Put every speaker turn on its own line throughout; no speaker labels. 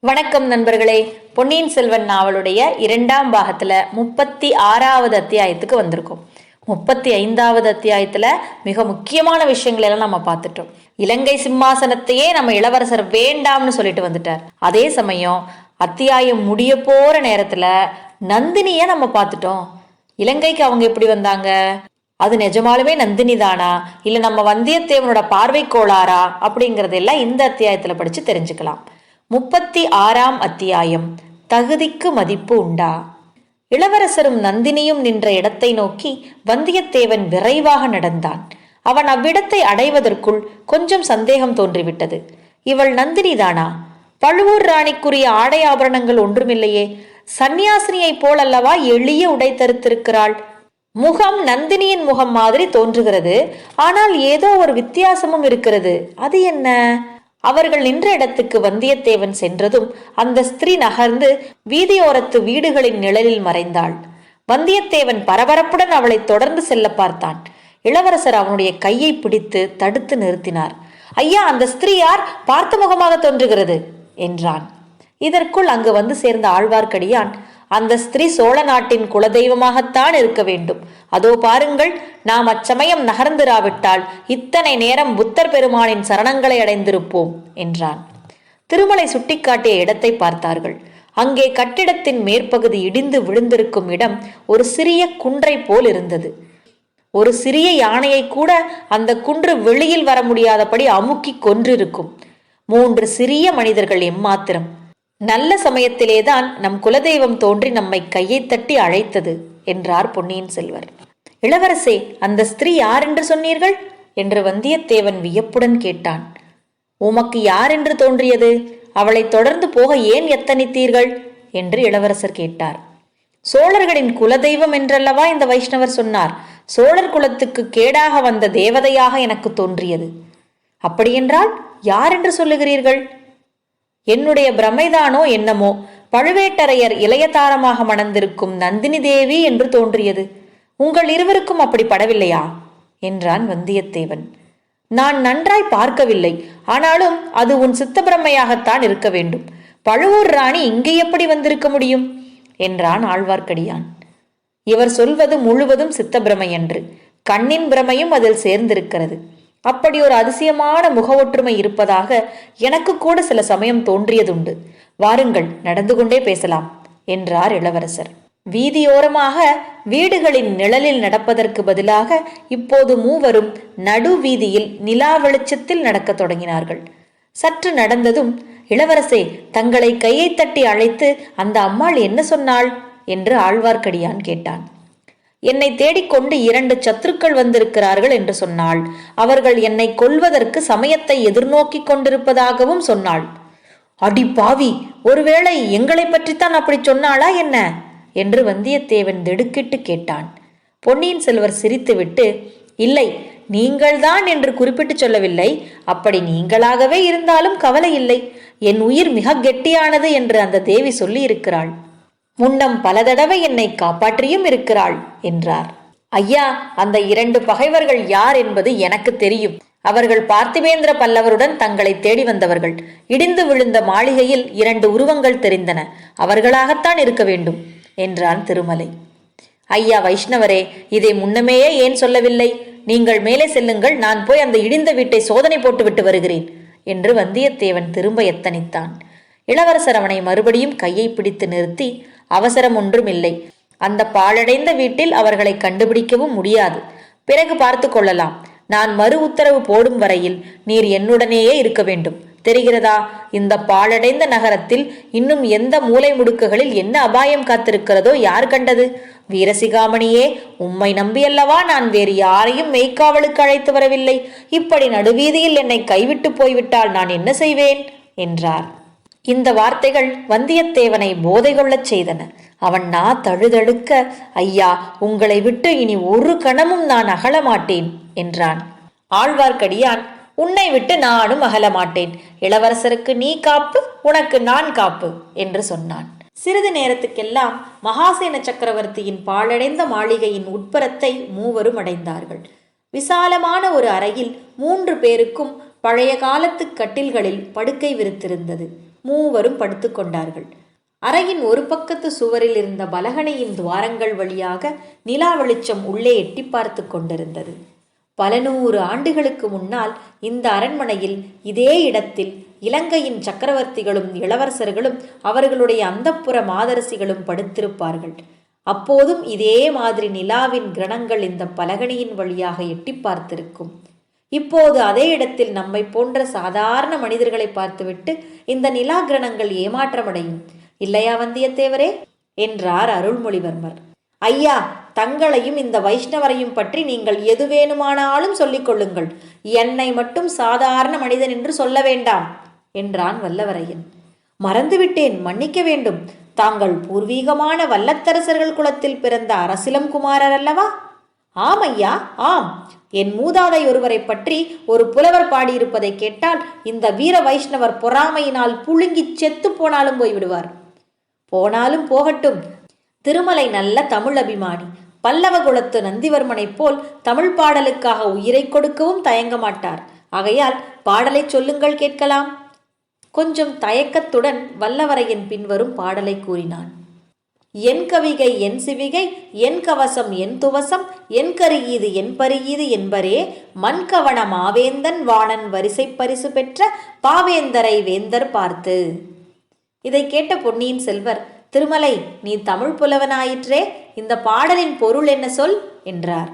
வணக்கம் நண்பர்களே. பொன்னியின் செல்வன் நாவலுடைய இரண்டாம் பாகத்துல முப்பத்தி ஆறாவது அத்தியாயத்துக்கு வந்திருக்கோம். முப்பத்தி ஐந்தாவது அத்தியாயத்துல மிக முக்கியமான விஷயங்களை எல்லாம் நம்ம பார்த்துட்டோம். இலங்கை சிம்மாசனத்தையே நம்ம இளவரசர் வேண்டாம்னு சொல்லிட்டு வந்துட்டார். அதே சமயம் அத்தியாயம் முடிய போற நேரத்துல நந்தினிய நம்ம பார்த்துட்டோம். இலங்கைக்கு அவங்க எப்படி வந்தாங்க? அது நிஜமாலுமே நந்தினி தானா? இல்ல நம்ம வந்தியத்தேவனோட பார்வை கோளாறா? அப்படிங்கறதெல்லாம் இந்த அத்தியாயத்துல படிச்சு தெரிஞ்சுக்கலாம். முப்பத்தி ஆறாம் அத்தியாயம். தகுதிக்கு மதிப்பு உண்டா? இளவரசரும் நந்தினியும் நின்ற இடத்தை நோக்கி வந்தியத்தேவன் விரைவாக நடந்தான். அவன் அவ்விடத்தை அடைவதற்குள் கொஞ்சம் சந்தேகம் தோன்றிவிட்டது. இவள் நந்தினிதானா? பழுவூர் ராணிக்குரிய ஆடை ஆபரணங்கள் ஒன்றுமில்லையே. சந்நியாசினியைப் போலல்லவா எளிய உடை தருத்திருக்கிறாள்? முகம் நந்தினியின் முகம் மாதிரி தோன்றுகிறது. ஆனால் ஏதோ ஒரு வித்தியாசமும் இருக்கிறது. அது என்ன? அவர்கள் நின்ற இடத்துக்கு வந்தியத்தேவன் சென்றதும் அந்த ஸ்திரீ நகர்ந்து வீதியோரத்து வீடுகளின் நிழலில் மறைந்தாள். வந்தியத்தேவன் பரபரப்புடன் அவளை தொடர்ந்து செல்ல பார்த்தான். இளவரசர் அவனுடைய கையை பிடித்து தடுத்து நிறுத்தினார். ஐயா அந்த ஸ்திரீ யார்? பார்த்த முகமாக தோன்றுகிறது என்றான். இதற்குள் அங்கு வந்து சேர்ந்த ஆழ்வார்க்கடியான் அந்த ஸ்திரீ சோழ நாட்டின் குலதெய்வமாகத்தான் இருக்க வேண்டும். அதோ பாருங்கள் நாம் அச்சமயம் நகர்ந்திராவிட்டால் இத்தனை நேரம் புத்தர் பெருமானின் சரணங்களை அடைந்திருப்போம் என்றான். திருமலை சுட்டிக்காட்டிய இடத்தை பார்த்தார்கள். அங்கே கட்டிடத்தின் மேற்பகுதி இடிந்து விழுந்திருக்கும் இடம் ஒரு சிறிய குன்றை போல் இருந்தது. ஒரு சிறிய யானையை கூட அந்த குன்று வெளியில் வர முடியாதபடி அமுக்கி கொன்றிருக்கும். மூன்று சிறிய மனிதர்கள் எம்மாத்திரம் நல்ல சமயத்திலேதான் நம் குலதெய்வம் தோன்றி நம்மை கையை தட்டி அழைத்தது என்றார் பொன்னியின் செல்வர். இளவரசே அந்த ஸ்திரீ யார் என்று சொன்னீர்கள்? என்று வந்தியத்தேவன் வியப்புடன் கேட்டான். உமக்கு யார் என்று தோன்றியது? அவளை தொடர்ந்து போக ஏன் எத்தனித்தீர்கள்? என்று இளவரசர் கேட்டார். சோழர்களின் குலதெய்வம் என்றல்லவா இந்த வைஷ்ணவர் சொன்னார்? சோழர் குலத்துக்கு கேடாக வந்த தேவதையாக எனக்கு தோன்றியது. அப்படியென்றால் யார் என்று சொல்லுகிறீர்கள்? என்னுடைய பிரமைதானோ என்னமோ? பழுவேட்டரையர் இளையதாரமாக மணந்திருக்கும் நந்தினி தேவி என்று தோன்றியது. உங்கள் இருவருக்கும் அப்படி படவில்லையா? என்றான் வந்தியத்தேவன். நான் நன்றாய் பார்க்கவில்லை. ஆனாலும் அது உன் சித்தப்பிரமையாகத்தான் இருக்க வேண்டும். பழுவூர் ராணி இங்கே எப்படி வந்திருக்க முடியும்? என்றான் ஆழ்வார்க்கடியான். இவர் சொல்வது முழுவதும் சித்தப்பிரமை என்று கண்ணின் பிரமையும் அதில் சேர்ந்திருக்கிறது. அப்படி ஒரு அதிசயமான முக ஒற்றுமை இருப்பதாக எனக்கு கூட சில சமயம் தோன்றியதுண்டு. வாருங்கள் நடந்து கொண்டே பேசலாம் என்றார் இளவரசர். வீதியோரமாக வீடுகளின் நிழலில் நடப்பதற்கு பதிலாக இப்போது மூவரும் நடு வீதியில் நிலா வெளிச்சத்தில் நடக்கத் தொடங்கினார்கள். சற்று நடந்ததும் இளவரசே தங்களை கையை தட்டி அழைத்து அந்த அம்மாள் என்ன சொன்னாள்? என்று ஆழ்வார்க்கடியான் கேட்டான். என்னை தேடிக்கொண்டு இரண்டு சத்துருக்கள் வந்திருக்கிறார்கள் என்று சொன்னாள். அவர்கள் என்னை கொல்வதற்கு சமயத்தை எதிர்நோக்கிக் கொண்டிருப்பதாகவும் சொன்னாள். அடி பாவி ஒருவேளை எங்களை பற்றித்தான் அப்படி சொன்னாளா என்ன? என்று வந்தியத்தேவன் திடுக்கிட்டு கேட்டான். பொன்னியின் செல்வர் சிரித்துவிட்டு இல்லை நீங்கள்தான் என்று குறிப்பிட்டு சொல்லவில்லை. அப்படி நீங்களாகவே இருந்தாலும் கவலை இல்லை. என் உயிர் மிக கெட்டியானது என்று அந்த தேவி சொல்லி இருக்கிறாள் முன்னம் பல தடவை என்னை காப்பாற்றியும் இருக்கிறாள் என்றார். ஐயா அந்த இரண்டு பகைவர்கள் யார் என்பது எனக்கு தெரியும். அவர்கள் பார்த்திவேந்திர பல்லவருடன் தங்களை தேடி வந்தவர்கள். இடிந்து விழுந்த மாளிகையில் இரண்டு உருவங்கள் தெரிந்தன. அவர்களாகத்தான் இருக்க வேண்டும் என்றான் திருமலை. ஐயா வைஷ்ணவரே இதை முன்னமேயே ஏன் சொல்லவில்லை? நீங்கள் மேலே செல்லுங்கள் நான் போய் அந்த இடிந்த வீட்டை சோதனை போட்டுவிட்டு வருகிறேன் என்று வந்தியத்தேவன் திரும்ப எத்தனித்தான். இளவரசர் அவனை மறுபடியும் கையை பிடித்து நிறுத்தி அவசரம் ஒன்றும் இல்லை அந்த பாழடைந்த வீட்டில் அவர்களை கண்டுபிடிக்கவும் முடியாது. பிறகு பார்த்து கொள்ளலாம். நான் மறு உத்தரவு போடும் வரையில் நீர் என்னுடனேயே இருக்க வேண்டும். தெரிகிறதா? இந்த பாழடைந்த நகரத்தில் இன்னும் எந்த மூலை முடுக்குகளில் என்ன அபாயம் காத்திருக்கிறதோ யார் கண்டது? வீரசிகாமணியே உம்மை நம்பியல்லவா நான் வேறு யாரையும் மெய்க்காவலுக்கு அழைத்து வரவில்லை. இப்படி நடுவீதியில் என்னை கைவிட்டு போய்விட்டால் நான் என்ன செய்வேன்? என்றார். இந்த வார்த்தைகள் வந்தியத்தேவனை போதை கொள்ளச் செய்தன. அவன் நா தழுதழுக்க ஐயா உங்களை விட்டு இனி ஒரு கணமும் நான் அகலமாட்டேன் என்றான். ஆழ்வார்க்கடியான் உன்னை விட்டு நானும் அகல மாட்டேன் இளவரசருக்கு நீ காப்பு உனக்கு நான் காப்பு என்று சொன்னான். சிறிது நேரத்துக்கெல்லாம் மகாசேன சக்கரவர்த்தியின் பாழடைந்த மாளிகையின் உட்புறத்தை மூவரும் அடைந்தார்கள். விசாலமான ஒரு அறையில் மூன்று பேருக்கும் பழைய காலத்து கட்டில்களில் படுக்கை விரித்திருந்தது. மூவரும் படுத்துக்கொண்டார்கள் அறையின் ஒரு பக்கத்து சுவரில் இருந்த பலகனையின் துவாரங்கள் வழியாக நிலா வெளிச்சம் உள்ளே எட்டி பார்த்து கொண்டிருந்தது. பல நூறு ஆண்டுகளுக்கு முன்னால் இந்த அரண்மனையில் இதே இடத்தில் இலங்கையின் சக்கரவர்த்திகளும் இளவரசர்களும் அவர்களுடைய அந்தப்புற மாதரசிகளும் படுத்திருப்பார்கள். அப்போதும் இதே மாதிரி நிலாவின் கிரணங்கள் இந்த பலகணியின் வழியாக எட்டி பார்த்திருக்கும். இப்போது அதே இடத்தில் நம்மை போன்ற சாதாரண மனிதர்களை பார்த்துவிட்டு இந்த நிலா கிரணங்கள் ஏமாற்றமடையும். இல்லையா வந்தியத்தேவரே? என்றார் அருள்மொழிவர்மர். ஐயா தங்களையும் இந்த வைஷ்ணவரையும் பற்றி நீங்கள் எது வேணுமானாலும் சொல்லிக் கொள்ளுங்கள். என்னை மட்டும் சாதாரண மனிதன் என்று சொல்ல வேண்டாம் என்றான் வல்லவரையன். மறந்துவிட்டேன் மன்னிக்க வேண்டும். தாங்கள் பூர்வீகமான வல்லத்தரசர்கள் குலத்தில் பிறந்த அரசிலம் குமாரர் அல்லவா? ஆம் ஐயா ஆம். என் மூதாதை ஒருவரை பற்றி ஒரு புலவர் பாடியிருப்பதை கேட்டால் இந்த வீர வைஷ்ணவர் பொறாமையினால் புழுங்கிச் செத்து போனாலும் போய்விடுவார். போனாலும் போகட்டும். திருமலை நல்ல தமிழ் அபிமானி. பல்லவ குலத்து நந்திவர்மனைப் போல் தமிழ் பாடலுக்காக உயிரை கொடுக்கவும் தயங்க மாட்டார். ஆகையால் பாடலை சொல்லுங்கள் கேட்கலாம். கொஞ்சம் தயக்கத்துடன் வல்லவரையின் பின்வரும் பாடலை கூறினான். என் கவிகை என் சிவிகை என் கவசம் என் துவசம் என் கருகீது என் பரியீது என்பரே மண்கவன மாவேந்தன் வாணன் வரிசை பரிசு பெற்ற பாவேந்தரை வேந்தர் பார்த்து. இதை கேட்ட பொன்னியின் செல்வர் திருமலை நீ தமிழ் புலவனாயிற்றே இந்த பாடலின் பொருள் என்ன சொல்? என்றார்.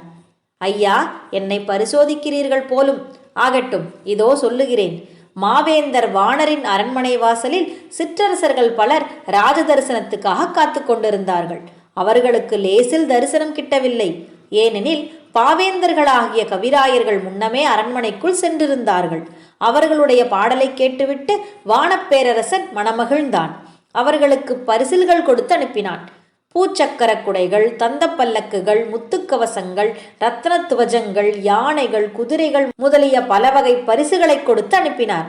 ஐயா என்னை பரிசோதிக்கிறீர்கள் போலும் ஆகட்டும் இதோ சொல்லுகிறேன். மாவேந்தர் வாணரின் அரண்மனை வாசலில் சிற்றரசர்கள் பலர் ராஜ தரிசனத்துக்காக காத்து கொண்டிருந்தார்கள். அவர்களுக்கு லேசில் தரிசனம் கிட்டவில்லை. ஏனெனில் பாவேந்தர்களாகிய கவிராயர்கள் முன்னமே அரண்மனைக்குள் சென்றிருந்தார்கள். அவர்களுடைய பாடலை கேட்டுவிட்டு வானப்பேரரசன் மனமகிழ்ந்தான். அவர்களுக்கு பரிசில்கள் கொடுத்து அனுப்பினான். பூச்சக்கர குடைகள் தந்தப்பல்லக்குகள் முத்துக்கவசங்கள் ரத்ன துவஜங்கள் யானைகள் குதிரைகள் முதலிய பல வகை பரிசுகளை கொடுத்து அனுப்பினார்.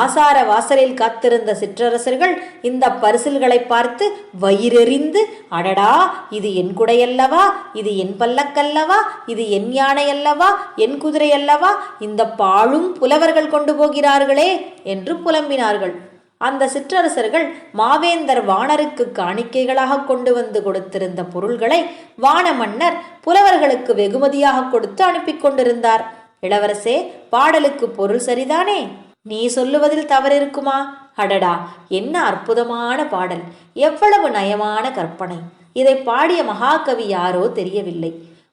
ஆசார வாசலில் காத்திருந்த சிற்றரசர்கள் இந்த பரிசில்களை பார்த்து வயிறெறிந்து அடடா இது என் குடையல்லவா? இது என் பல்லக்கல்லவா? இது என் யானை அல்லவா என் குதிரை அல்லவா இந்த பாழும் புலவர்கள் கொண்டு போகிறார்களே என்று புலம்பினார்கள். அந்த சிற்றரசர்கள் மாவேந்தர் வாணருக்கு காணிக்கைகளாக கொண்டு வந்து கொடுத்திருந்த பொருள்களை வான மன்னர் புலவர்களுக்கு வெகுமதியாக கொடுத்து அனுப்பி கொண்டிருந்தார். இளவரசே பாடலுக்கு பொருள் சரிதானே? நீ சொல்லுவதில் தவறு இருக்குமா அடடா என்ன அற்புதமான பாடல். எவ்வளவு நயமான கற்பனை. இதை பாடிய மகாகவி யாரோ தெரியவில்லை.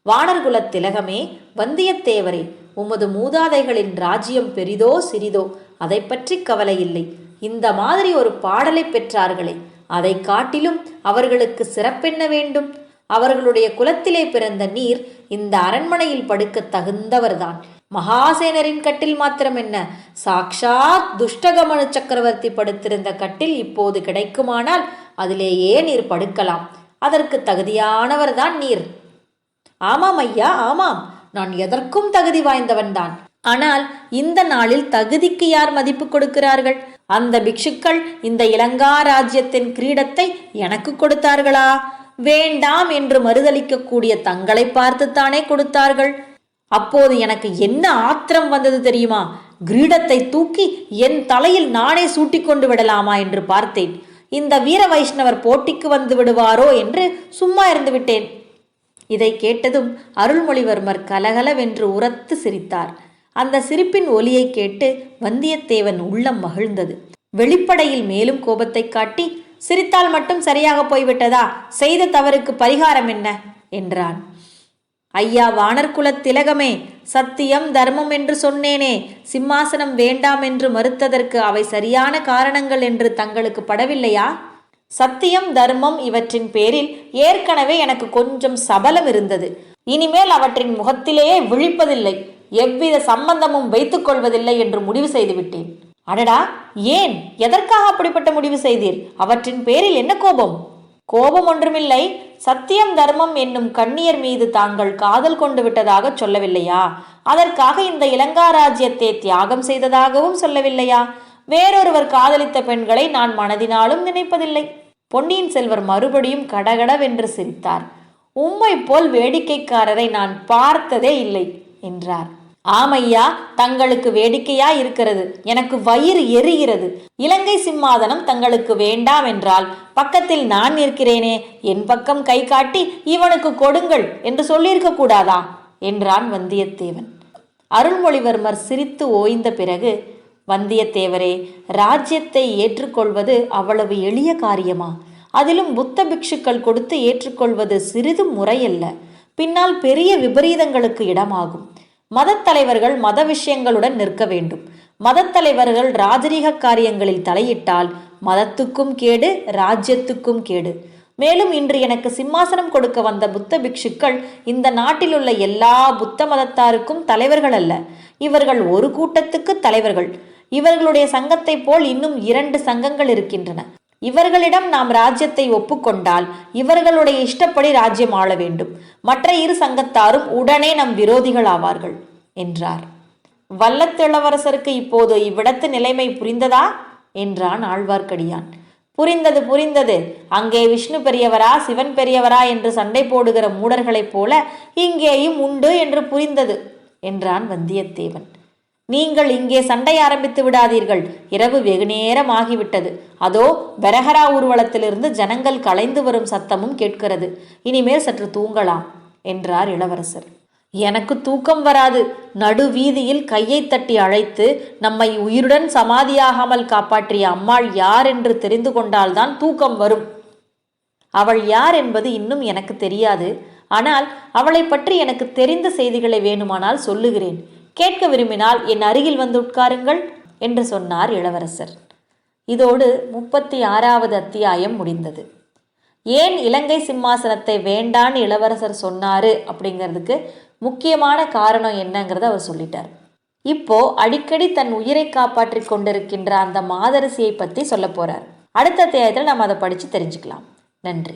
வானர்குலத் திலகமே வந்தியத்தேவரே உமது மூதாதைகளின் ராஜ்யம் பெரிதோ சிறிதோ அதை பற்றி கவலை இல்லை. இந்த மாதிரி ஒரு பாடலை பெற்றார்களே. அதை காட்டிலும் அவர்களுக்கு சிறப்பென்ன வேண்டும்? அவர்களுடைய குலத்திலே பிறந்த நீர் இந்த அரண்மனையில் படுக்க தகுந்தவர்தான். மகாசேனரின் கட்டில் மாத்திரம் என்ன? சாக்ஷாத் துஷ்டகமனு சக்கரவர்த்தி படுத்திருந்த கட்டில் இப்போது கிடைக்குமானால் அதிலேயே நீர் படுக்கலாம். அதற்கு தகுதியானவர்தான் நீர். ஆமாம் ஐயா ஆமாம். நான் எதற்கும் தகுதி வாய்ந்தவன்தான். ஆனால் இந்த நாளில் தகுதிக்கு யார் மதிப்பு கொடுக்கிறார்கள்? அந்த பிக்ஷுக்கள் இந்த இலங்கா ராஜ்யத்தின் கிரீடத்தை எனக்கு கொடுத்தார்களா? வேண்டாம் என்று மறுதளிக்கக்கூடிய தங்களை பார்த்துத்தானே கொடுத்தார்கள். அப்போது எனக்கு என்ன ஆத்திரம் வந்தது தெரியுமா? கிரீடத்தை தூக்கி என் தலையில் நானே சூட்டிக்கொண்டு விடலாமா என்று பார்த்தேன். இந்த வீர வைஷ்ணவர் போட்டிக்கு வந்து விடுவாரோ என்று சும்மா இருந்து விட்டேன். இதை கேட்டதும் அருள்மொழிவர்மர் கலகலவென்று உரத்து சிரித்தார். அந்த சிரிப்பின் ஒலியை கேட்டு வந்தியத்தேவன் உள்ளம் மகிழ்ந்தது. வெளிப்படையில் மேலும் கோபத்தை காட்டி சிரித்தால் மட்டும் சரியாக போய்விட்டதா? செய்த தவறுக்கு பரிகாரம் என்ன? என்றான். ஐயா வானர்குலத் திலகமே சத்தியம் தர்மம் என்று சொன்னேனே. சிம்மாசனம் வேண்டாம் என்று மறுத்ததற்கு அவை சரியான காரணங்கள் என்று தங்களுக்கு படவில்லையா? சத்தியம் தர்மம் இவற்றின் பேரில் ஏற்கனவே எனக்கு கொஞ்சம் சபலம் இருந்தது. இனிமேல் அவற்றின் முகத்திலேயே விழிப்பதில்லை. எவ்வித சம்பந்தமும் வைத்துக் கொள்வதில்லை என்று முடிவு செய்துவிட்டேன் அடடா ஏன்? எதற்காக அப்படிப்பட்ட முடிவு செய்தீர்? அவற்றின் பேரில் என்ன கோபம்? கோபம் ஒன்றுமில்லை. சத்தியம் தர்மம் என்னும் கண்ணியர் மீது தாங்கள் காதல் கொண்டு விட்டதாக சொல்லவில்லையா? அதற்காக இந்த இலங்காராஜ்யத்தை தியாகம் செய்ததாகவும் சொல்லவில்லையா? வேறொருவர் காதலித்த பெண்களை நான் மனதினாலும் நினைப்பதில்லை. பொன்னியின் செல்வர் மறுபடியும் கடகடவென்று சிரித்தார். உம்மை போல் வேடிக்கைக்காரரை நான் பார்த்ததே இல்லை என்றார். ஆமையா தங்களுக்கு வேடிக்கையா இருக்கிறது. எனக்கு வயிறு எரிகிறது. இலங்கை சிம்மாதனம் தங்களுக்கு வேண்டாம் என்றால் பக்கத்தில் நான் இருக்கிறேனே என் பக்கம் கை காட்டி இவனுக்கு கொடுங்கள் என்று சொல்லியிருக்க கூடாதா? என்றான் வந்தியத்தேவன். அருள்மொழிவர்மர் சிரித்து ஓய்ந்த பிறகு வந்தியத்தேவரே ராஜ்யத்தை ஏற்றுக்கொள்வது அவ்வளவு எளிய காரியமா? அதிலும் புத்த பிக்ஷுக்கள் கொடுத்து ஏற்றுக்கொள்வது சிறிதும் முறையல்ல. பின்னால் பெரிய விபரீதங்களுக்கு இடமாகும். மதத்தலைவர்கள் மத விஷயங்களுடன் நிற்க வேண்டும். மதத்தலைவர்கள் ராஜரீக காரியங்களில் தலையிட்டால் மதத்துக்கும் கேடு ராஜ்யத்துக்கும் கேடு. மேலும் இன்று எனக்கு சிம்மாசனம் கொடுக்க வந்த புத்த பிக்ஷுக்கள் இந்த நாட்டில் உள்ள எல்லா புத்த மதத்தாருக்கும் தலைவர்கள் அல்ல. இவர்கள் ஒரு கூட்டத்துக்கு தலைவர்கள். இவர்களுடைய சங்கத்தைப் போல் இன்னும் இரண்டு சங்கங்கள் இருக்கின்றன. இவர்களிடம் நாம் ராஜ்யத்தை ஒப்புக்கொண்டால் இவர்களுடைய இஷ்டப்படி ராஜ்யம் ஆள வேண்டும். மற்ற இரு சங்கத்தாரும் உடனே நம் விரோதிகள் ஆவார்கள் என்றார். வல்லத்திளவரசருக்கு இப்போது இவ்விடத்து நிலைமை புரிந்ததா? என்றான் ஆழ்வார்க்கடியான். புரிந்தது புரிந்தது. அங்கே விஷ்ணு பெரியவரா சிவன் பெரியவரா என்று சண்டை போடுகிற மூடர்களைப் போல இங்கேயும் உண்டு என்று புரிந்தது என்றான் வந்தியத்தேவன். நீங்கள் இங்கே சண்டை ஆரம்பித்து விடாதீர்கள். இரவு வெகு நேரம் ஆகிவிட்டது. அதோ பெரஹரா ஊர்வலத்திலிருந்து ஜனங்கள் கலைந்து வரும் சத்தமும் கேட்கிறது. இனிமேல் சற்று தூங்கலாம் என்றார் இளவரசர். எனக்கு தூக்கம் வராது. நடு வீதியில் கையை தட்டி அழைத்து நம்மை உயிருடன் சமாதியாகாமல் காப்பாற்றிய அம்மாள் யார் என்று தெரிந்து கொண்டால்தான் தூக்கம் வரும். அவள் யார் என்பது இன்னும் எனக்கு தெரியாது. ஆனால் அவளை பற்றி எனக்கு தெரிந்த செய்திகளை வேணுமானால் சொல்லுகிறேன். கேட்க விரும்பினால் என் அருகில் வந்து உட்காருங்கள் என்று சொன்னார் இளவரசர். இதோடு முப்பத்தி ஆறாவது அத்தியாயம் முடிந்தது. ஏன் இலங்கை சிம்மாசனத்தை வேண்டான்னு இளவரசர் சொன்னாரு அப்படிங்கிறதுக்கு முக்கியமான காரணம் என்னங்கிறத அவர் சொல்லிட்டார். இப்போ அடிக்கடி தன் உயிரை காப்பாற்றி கொண்டிருக்கின்ற அந்த மாதரசியை பற்றி சொல்ல போறார். அடுத்த அத்தியாயத்தில் நம்ம அதை படித்து தெரிஞ்சுக்கலாம். நன்றி.